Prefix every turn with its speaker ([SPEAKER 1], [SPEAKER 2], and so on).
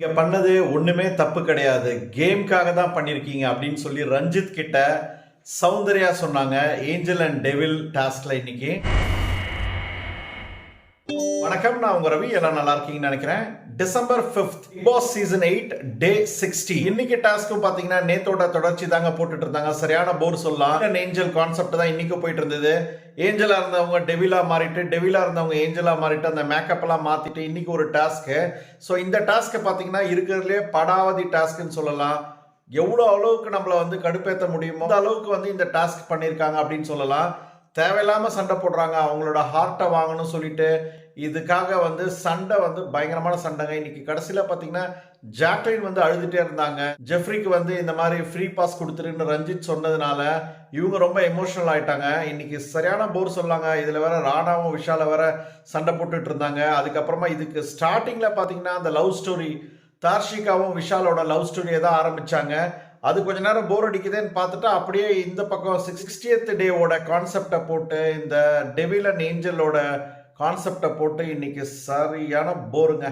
[SPEAKER 1] நீங்கள் பண்ணது ஒன்றுமே தப்பு கிடையாது. கேம்காக தான் பண்ணியிருக்கீங்க அப்படின்னு சொல்லி ரஞ்சித் கிட்ட சௌந்தர்யா சொன்னாங்க. ஏஞ்சல் அண்ட் டெவில் டாஸ்கில் இன்னைக்கு. வணக்கம் நான் உங்கள் ரவி. எல்லாம் நல்லா இருக்கீங்கன்னு நினைக்கிறேன். December fifth boss season eight day sixty இன்னைக்கு டாஸ்க்கும் பாத்தீங்கன்னா நேத்தோட தொடர்ச்சி தாங்க போட்டுட்டு இருந்தாங்க சரியான போர் சொல்லலாம். ஏஞ்சல் கான்செப்ட் தான் இன்னைக்கு போயிட்டு இருந்தது ஏஞ்சலா இருந்தவங்க டெவிலா மாறிட்டு டெவிலா இருந்தவங்க ஏஞ்சலா மாறிட்டு அந்த மேக்கப் எல்லாம் மாத்திட்டு இன்னைக்கு ஒரு டாஸ்க்கு ஸோ இந்த டாஸ்க்கை பாத்தீங்கன்னா இருக்கிறதுலே படாவதி டாஸ்க்னு சொல்லலாம். எவ்வளோ அளவுக்கு நம்மளை வந்து கடுப்பேற்ற முடியுமோ அந்த அளவுக்கு வந்து இந்த டாஸ்க் பண்ணியிருக்காங்க அப்படின்னு சொல்லலாம். தேவையில்லாமல் சண்டை போடுறாங்க. அவங்களோட ஹார்ட்டை வாங்கணும்னு சொல்லிட்டு இதுக்காக வந்து சண்டை வந்து பயங்கரமான சண்டைங்க. இன்னைக்கு கடைசியில் பார்த்தீங்கன்னா ஜாக்லின் வந்து அழுதுகிட்டே இருந்தாங்க. ஜெஃப்ரிக்கு வந்து இந்த மாதிரி ஃப்ரீ பாஸ் கொடுத்துருன்னு ரஞ்சித் சொன்னதுனால இவங்க ரொம்ப எமோஷனல் ஆயிட்டாங்க. இன்னைக்கு சரியான போர் சொல்லாங்க. இதில் வேற ராணாவும் விஷால வேற சண்டை போட்டுட்டு இருந்தாங்க. அதுக்கப்புறமா இதுக்கு ஸ்டார்டிங்கில் பார்த்தீங்கன்னா அந்த லவ் ஸ்டோரி தார்ஷிகாவும் விஷாலோட லவ் ஸ்டோரியை தான் ஆரம்பித்தாங்க அது கொஞ்ச நேரம் போர் அடிக்குதுன்னு பார்த்துட்டு அப்படியே இந்த பக்கம் சிக்ஸ்டியத் டேவோட கான்செப்டை போட்டு இந்த டெவில் அண்ட் ஏஞ்சலோட கான்செப்டை போட்டு இன்னைக்கு சரியான போருங்க